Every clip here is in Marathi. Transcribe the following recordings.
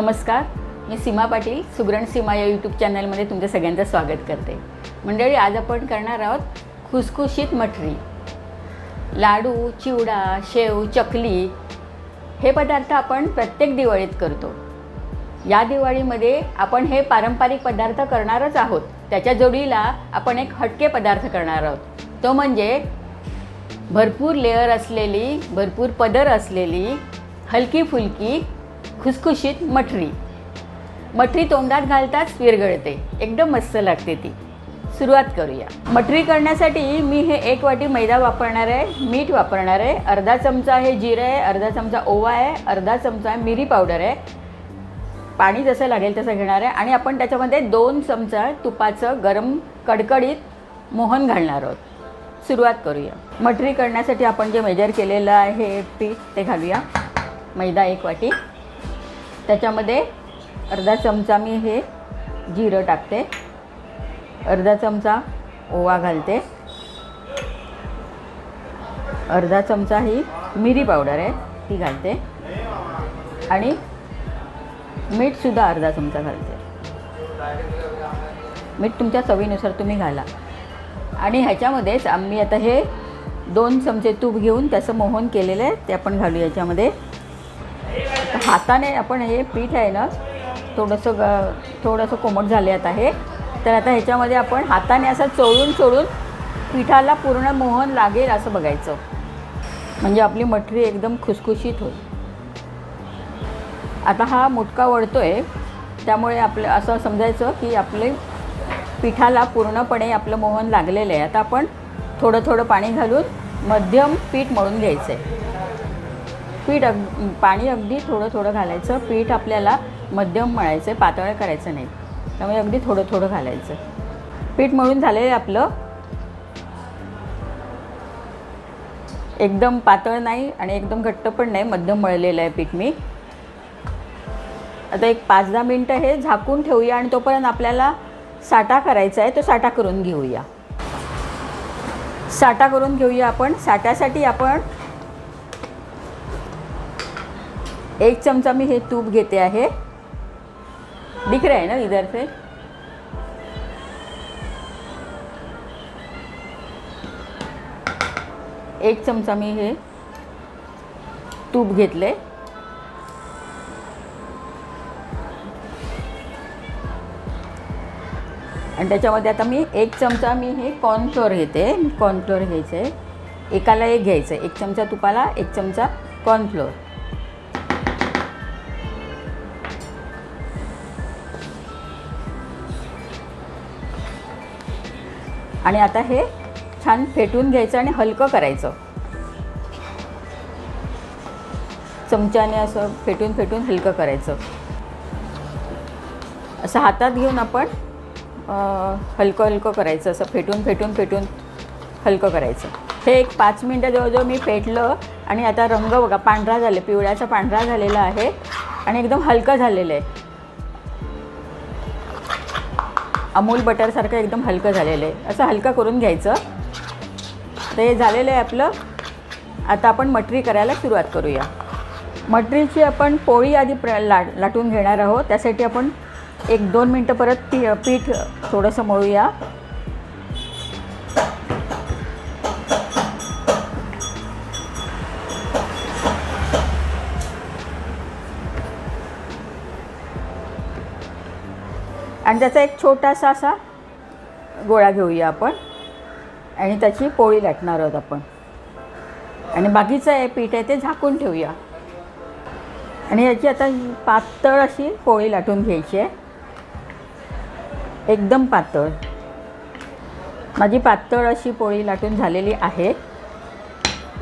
नमस्कार मी सीमा पाटील सुगरण सीमा या यूट्यूब चॅनलमध्ये तुमचं सगळ्यांचं स्वागत करते. मंडळी आज आपण करणार आहोत खुसखुशीत मठरी. लाडू चिवडा शेव चकली हे पदार्थ आपण प्रत्येक दिवाळीत करतो. या दिवाळीमध्ये आपण हे पारंपरिक पदार्थ करणारच आहोत. त्याच्या जोडीला आपण एक हटके पदार्थ करणार आहोत. तो म्हणजे भरपूर लेअर असलेली भरपूर पदर असलेली हलकी फुलकी खुसखुशीत मठरी. मठरी तोंडात घालताच विरघळते एकदम मस्त लागते ती. सुरुवात करूया. मठरी करण्यासाठी मी हे एक वाटी मैदा वापरणार आहे मीठ वापरणार आहे अर्धा चमचा आहे जिरं आहे अर्धा चमचा ओवा आहे अर्धा चमचा मिरी पावडर आहे. पाणी जसं लागेल तसं घेणार आहे आणि आपण त्याच्यामध्ये दोन चमचा तुपाचं गरम कडकडीत मोहन घालणार आहोत. सुरुवात करूया. मटरी करण्यासाठी आपण जे मेजर केलेलं आहे पीठ ते घालूया. मैदा एक वाटी. त्याच्यामध्ये अर्धा चमचा मी हे जिरं टाकते. अर्धा चमचा ओवा घालते. अर्धा चमचा ही मिरी पावडर आहे ती घालते. आणि मीठसुद्धा अर्धा चमचा घालते. मीठ तुमच्या चवीनुसार तुम्ही घाला. आणि ह्याच्यामध्येच आम्ही आता हे दोन चमचे तूप घेऊन त्याचं मोहन केलेलं आहे ते आपण घालू याच्यामध्ये हाताने आपण हे पीठ आहे ना थोडंसं ग थोडंसं कोमट झाले आता हे. तर आता ह्याच्यामध्ये आपण हाताने असं चोळून चोळून पिठाला पूर्ण मोहन लागेल असं बघायचं. म्हणजे आपली मठरी एकदम खुसखुशीत होईल. आता हा मुटका वळतो आहे त्यामुळे आपलं असं समजायचं की आपले पिठाला पूर्णपणे आपलं मोहन लागलेलं आहे. आता आपण थोडं थोडं पाणी घालून मध्यम पीठ मळून घ्यायचं आहे पीठ अग पाणी अगदी थोडं थोडं घालायचं. पीठ आपल्याला मध्यम मळायचं आहे पातळ करायचं नाही. त्यामुळे अगदी थोडं थोडं घालायचं. पीठ मळून झालेलं आहे आपलं. एकदम पातळ नाही आणि एकदम घट्ट पण नाही मध्यम मळलेलं आहे पीठ मी. आता एक पाच दहा मिनटं हे झाकून ठेवूया आणि तोपर्यंत आपल्याला साठा करायचा आहे तो साठा करून घेऊया. साठा करून घेऊया आपण. साठ्यासाठी आपण एक चमचा मी हे तूप घेते आहे. दिख रहा है ना इधर से एक चमचा मी हे तूप घेतले. आणि त्याच्यामध्ये आता मी एक चमचा मी हे कॉर्नफ्लोअर घेते. कॉर्नफ्लोअर घ्यायचं. आहे एकाला एक घ्यायचं. आहे एक चमचा तुपाला एक चमचा कॉर्नफ्लोअर आणि आता हे छान फेटून घ्यायचं आणि हलकं करायचं. चमच्याने असं फेटून फेटून हलकं करायचं. असं हातात घेऊन आपण हलकं हलकं करायचं असं फेटून फेटून फेटून हलकं करायचं. हे एक पाच मिनटं जवळजवळ मी फेटलं आणि आता रंग बघा पांढरा झाले पिवळ्याचा पांढरा झालेला आहे आणि एकदम हलकं झालेलं आहे. अमूल बटरसारखं एकदम हलकं झालेलं आहे. असं हलकं करून घ्यायचं. ते झालेलं आहे आपलं. आता आपण मटरी करायला सुरुवात करूया. मटरीची आपण पोळी आधी प्र ला लाटून घेणार आहोत. त्यासाठी आपण एक दोन मिनटं परत पी पीठ थोडंसं मळूया. कांद्याचा त्याचा एक छोटासा असा गोळा घेऊया आपण. आणि त्याची पोळी लाटणार आहोत आपण. आणि बाकीचं आहे पीठ आहे ते झाकून ठेवूया. आणि याची आता पातळ अशी पोळी लाटून घ्यायची आहे. एकदम पातळ. माझी पातळ अशी पोळी लाटून झालेली आहे.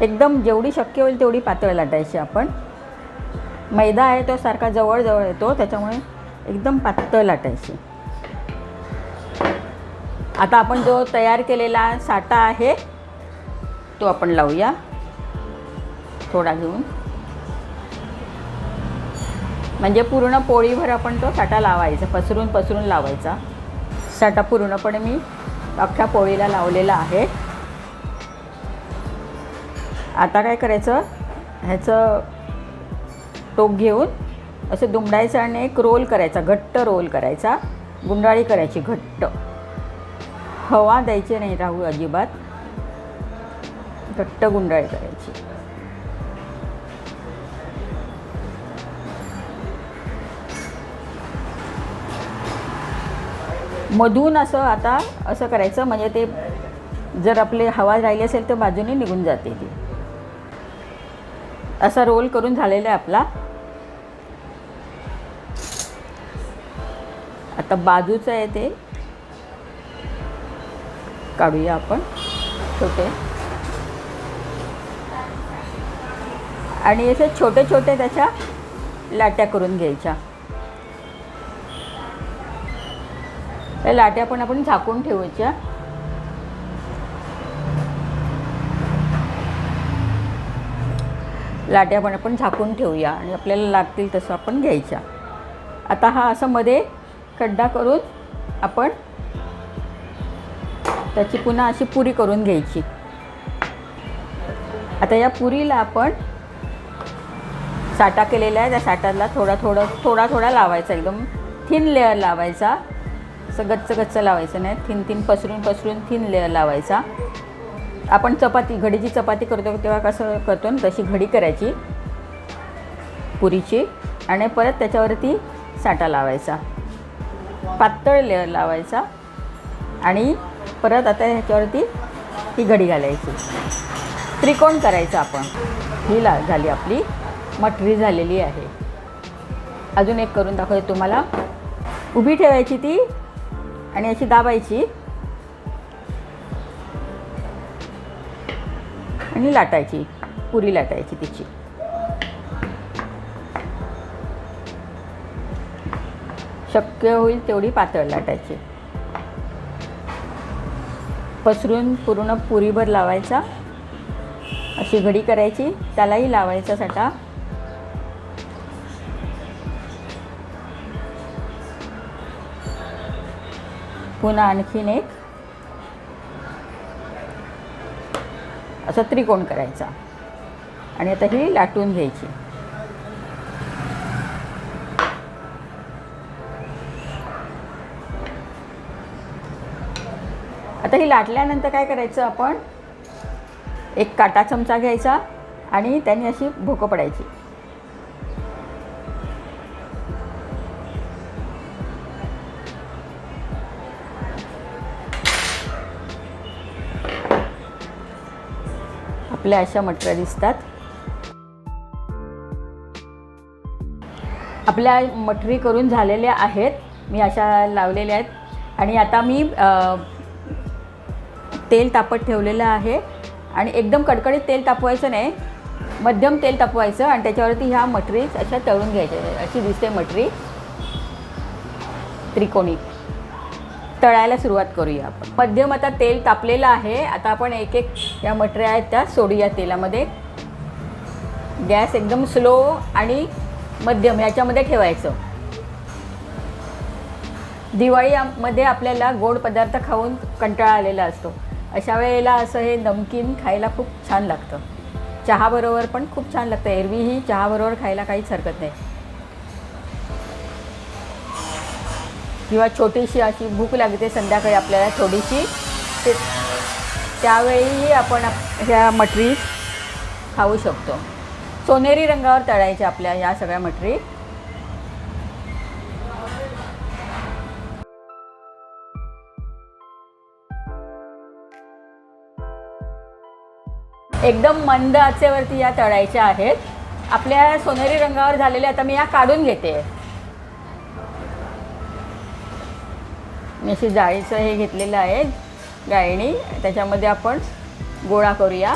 एकदम जेवढी शक्य होईल तेवढी पातळ लाटायची आपण. मैदा आहे तो सारखा जवळजवळ येतो त्याच्यामुळे एकदम पातळ लाटायची. आता आपण जो तयार केलेला साठा आहे तो आपण लावूया. थोडा घेऊन. म्हणजे पूर्ण पोळीभर आपण तो साठा लावायचा पसरून पसरून लावायचा. साठा पूर्णपणे मी अख्ख्या पोळीला लावलेला आहे. आता काय करायचं? ह्याचं टोक घेऊन असं दुमडायचं आणि एक रोल करायचा घट्ट रोल करायचा. गुंडाळी करायची घट्ट. हवा द्यायची नाही राहू अजिबात. घट्ट गुंडाळी करायची. मधून असं आता असं करायचं म्हणजे ते जर आपले हवा राहिली असेल तर बाजूने निघून जाते ती. असा रोल करून झालेला आहे आपला. आता बाजूचं आहे ते. काढूया आपण. छोटे. आणि असे छोटे छोटे त्याच्या लाट्या करून घ्यायच्या. त्या लाट्या पण आपण झाकून ठेवायच्या. लाट्या पण आपण झाकून ठेवूया आणि आपल्याला लागतील तसं आपण घ्यायच्या. आता हा असं मध्ये खड्डा करून आपण त्याची पुन्हा अशी पुरी करून घ्यायची. आता या पुरीला आपण साठा केलेला आहे त्या साठाला थोडा थोडा थोडा थोडा लावायचा. एकदम थिन लेअर लावायचा. असं गच्च गच्च लावायचं नाही. थिन थिन पसरून पसरून थिन लेअर लावायचा. आपण चपाती घडीची चपाती करतो तेव्हा कसं करतो ना तशी घडी करायची पुरीची. आणि परत त्याच्यावरती साठा लावायचा. पातळ लेअर लावायचा. आणि परत आता ह्याच्यावरती ती घडी घालायची. त्रिकोण करायचं आपण. ही ला झाली आपली मटरी झालेली आहे. अजून एक करून दाखवते तुम्हाला. उभी ठेवायची ती आणि अशी दाबायची. आणि लाटायची पुरी लाटायची तिची. शक्य होईल तेवढी पातळ लाटायची. पसरून पूर्ण पुरीभर लावायचा. अशी घडी करायची. त्यालाही लावायचा साठा पुन्हा आणखीन एक. असा त्रिकोण करायचा. आणि आता ही लाटून घ्यायची. आता ही लाटल्यानंतर काय करायचं आपण? एक काटा चमचा घ्यायचा आणि त्याने अशी भोकं पडायची. आपल्या अशा मटऱ्या दिसतात. आपल्या मटरी करून झालेल्या आहेत. मी अशा लावलेल्या आहेत. आणि आता मी तेल तापत ठेवलेलं आहे. आणि एकदम कडकडीत तेल तापवायचं नाही. मध्यम तेल तापवायचं आणि त्याच्यावरती ह्या मटरी अशा तळून घ्यायच्या. अशी दिसते मटरी. त्रिकोणी. तळायला सुरुवात करूया आपण. मध्यम आता तेल तापलेलं आहे. आता आपण एक एक या मटऱ्या आहेत त्या सोडूया तेलामध्ये. गॅस एकदम स्लो आणि मध्यम याच्यामध्ये ठेवायचं. दिवाळीमध्ये आपल्याला गोड पदार्थ खाऊन कंटाळा आलेला असतो. अशा वेळेला असं हे नमकीन खायला खूप छान लागतं. चहाबरोबर पण खूप छान लागतं. एरवीही चहाबरोबर खायला काहीच हरकत नाही. किंवा छोटीशी अशी भूक लागते संध्याकाळी आपल्याला थोडीशी. ते त्यावेळीही आपण ह्या मटरी खाऊ शकतो. सोनेरी रंगावर तळायच्या आपल्या या सगळ्या मटरी. एकदम मंद आचेवरती या तळायच्या आहेत. आपल्या सोनेरी रंगावर झालेल्या आता मी या काढून घेते. मी अशी जाळीचं हे घेतलेलं आहे गाळणी त्याच्यामध्ये आपण गोळा करूया.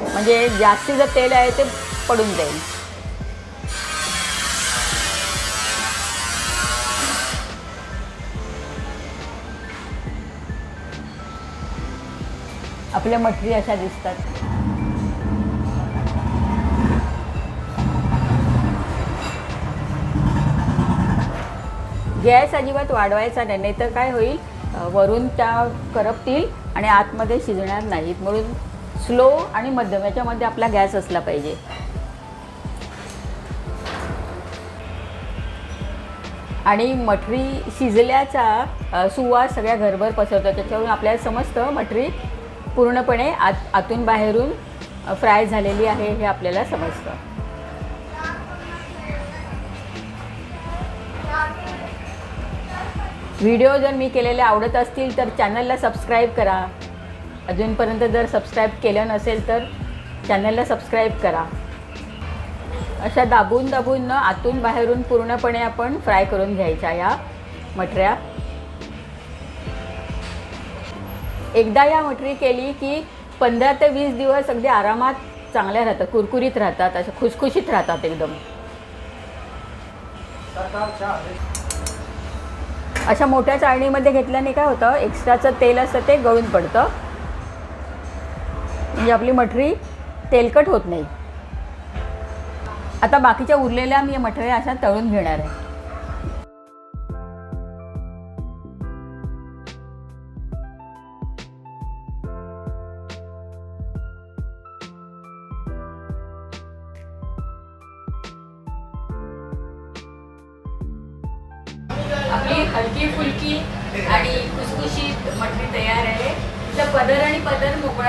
म्हणजे जास्ती जर तेल आहे ते पडून जाईल. आपल्या मटरी अशा दिसतात. गॅस अजिबात वाढवायचा नाही नाहीतर काय होईल? वरून त्या करपतील आणि आतमध्ये शिजणार नाहीत. म्हणून स्लो आणि मध्यम याच्यामध्ये आपला गॅस असला पाहिजे. आणि मठरी शिजल्याचा सुवास सगळ्या घरभर पसरतो. त्याच्यावरून आपल्याला समजतं मठरी पूर्णपणे आत आतून बाहेरून फ्राय झालेली आहे हे आपल्याला समजतं. व्हिडिओ जर मी केलेले आवडत असतील तर चॅनलला सबस्क्राईब करा. अजूनपर्यंत जर सबस्क्राईब केलं नसेल तर चॅनलला सबस्क्राईब करा. अशा दाबून दाबून न आतून बाहेरून पूर्णपणे आपण फ्राय करून घ्यायच्या या मटऱ्या. एकदा या मटरी केली की पंधरा ते वीस दिवस अगदी आरामात चांगल्या राहतात कुरकुरीत राहतात अशा खुसखुशीत राहतात एकदम. अशा मोठ्या चाळणीमध्ये घेतल्याने काय होतं एक्स्ट्राचं तेल असतं ते गळून पडतं. म्हणजे आपली मठरी तेलकट होत नाही. आता बाकीच्या उरलेल्या मी मठऱ्या अशा तळून घेणार आहे.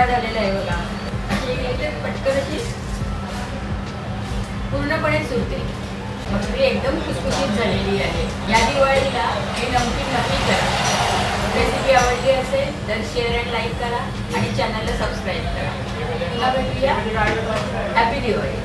तयार झालेला आहे बघा. अशी पटकन अशी पूर्णपणे सुरते. मटरी एकदम खुसखुशीत झालेली आहे. या दिवाळीला हे नमकीन नक्की करा. रेसिपी आवडली असेल तर शेअर अँड लाईक करा आणि चॅनलला सबस्क्राईब करा. पुन्हा भेटूया. हॅपी दिवाळी